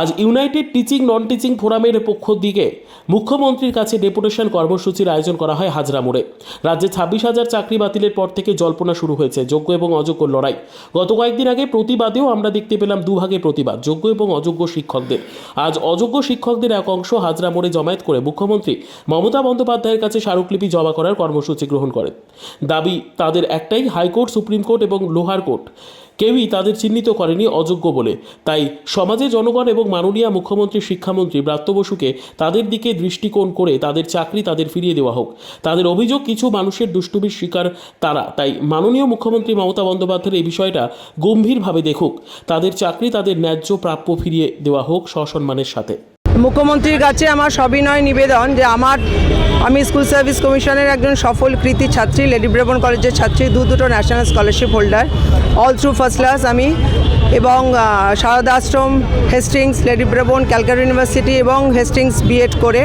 আজ United teaching non teaching ফোরামের পক্ষ দিকে মুখ্যমন্ত্রীর কাছে ডেপুটেশন কর্মসূচির আয়োজন করা হয় হাজরা মোড়ে। রাজ্যে ছাব্বিশ হাজার চাকরি বাতিলের পর থেকে জল্পনা শুরু হয়েছে, যোগ্য এবং অযোগ্য লড়াই। গত কয়েকদিন আগে প্রতিবাদেও আমরা দেখতে পেলাম দুভাগে প্রতিবাদ, যোগ্য এবং অযোগ্য শিক্ষকদের। আজ অযোগ্য শিক্ষকদের এক অংশ হাজরা মোড়ে জমায়েত করে মুখ্যমন্ত্রী মমতা বন্দ্যোপাধ্যায়ের কাছে স্মারকলিপি জমা করার কর্মসূচি গ্রহণ করেন। দাবি, তাদের একটাই হাইকোর্ট, সুপ্রিম কোর্ট এবং লোহার কোর্ট। কেউই তাদের চিহ্নিত করেনি অযোগ্য বলে। তাই সমাজে জনগণ এবং মাননীয় মুখ্যমন্ত্রী, শিক্ষামন্ত্রী ব্রাত্য বসুকে তাদের দিকে দৃষ্টিকোণ করে তাদের চাকরি তাদের ফিরিয়ে দেওয়া হোক। তাদের অভিযোগ, কিছু মানুষের দুষ্টুমির শিকার তারা। তাই মাননীয় মুখ্যমন্ত্রী মমতা বন্দ্যোপাধ্যায়ের এই বিষয়টা গম্ভীরভাবে দেখুক। তাদের চাকরি তাদের ন্যায্য প্রাপ্য ফিরিয়ে দেওয়া হোক সসম্মানের সাথে। মুখ্যমন্ত্রীর কাছে আমার সবিনয় নিবেদন যে আমার, আমি স্কুল সার্ভিস কমিশনের একজন সফল কৃতি ছাত্রী, লেডি ব্রেবন কলেজের ছাত্রী, দু দুটো national scholarship holder. All through first class আমি এবং Sarada Ashram Hastings Lady Brabourne Calcutta University এবং হেস্টিংস বিএড করে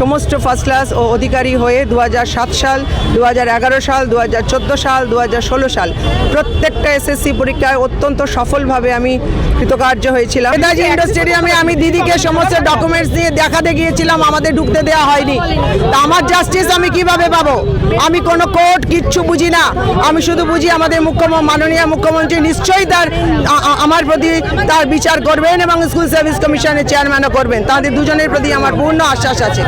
সমস্ত ফার্স্ট ক্লাস ও অধিকারী হয়ে দু হাজার সাত সাল দু হাজার এগারো সাল দু হাজার চোদ্দ সাল দু হাজার ষোলো সাল প্রত্যেকটা এসএসসি পরীক্ষায় অত্যন্ত সফলভাবে আমি কৃতকার্য হয়েছিলাম। আমি দিদিকে সমস্ত ডকুমেন্টস দিয়ে দেখাতে গিয়েছিলাম আমাদের ঢুকতে দেওয়া হয়নি। তা আমার জাস্টিস আমি কীভাবে পাবো? আমি কোনো কোর্ট কিচ্ছু বুঝি না। আমি শুধু বুঝি আমাদের মুখ্যমন্ত্রী মাননীয় মুখ্যমন্ত্রী নিশ্চয়ই তার আমার প্রতি তার বিচার করবেন এবং স্কুল সার্ভিস কমিশনের চেয়ারম্যানও করবেন। তাদের দুজনের প্রতি আমার পূর্ণ আশ্বাস আছে।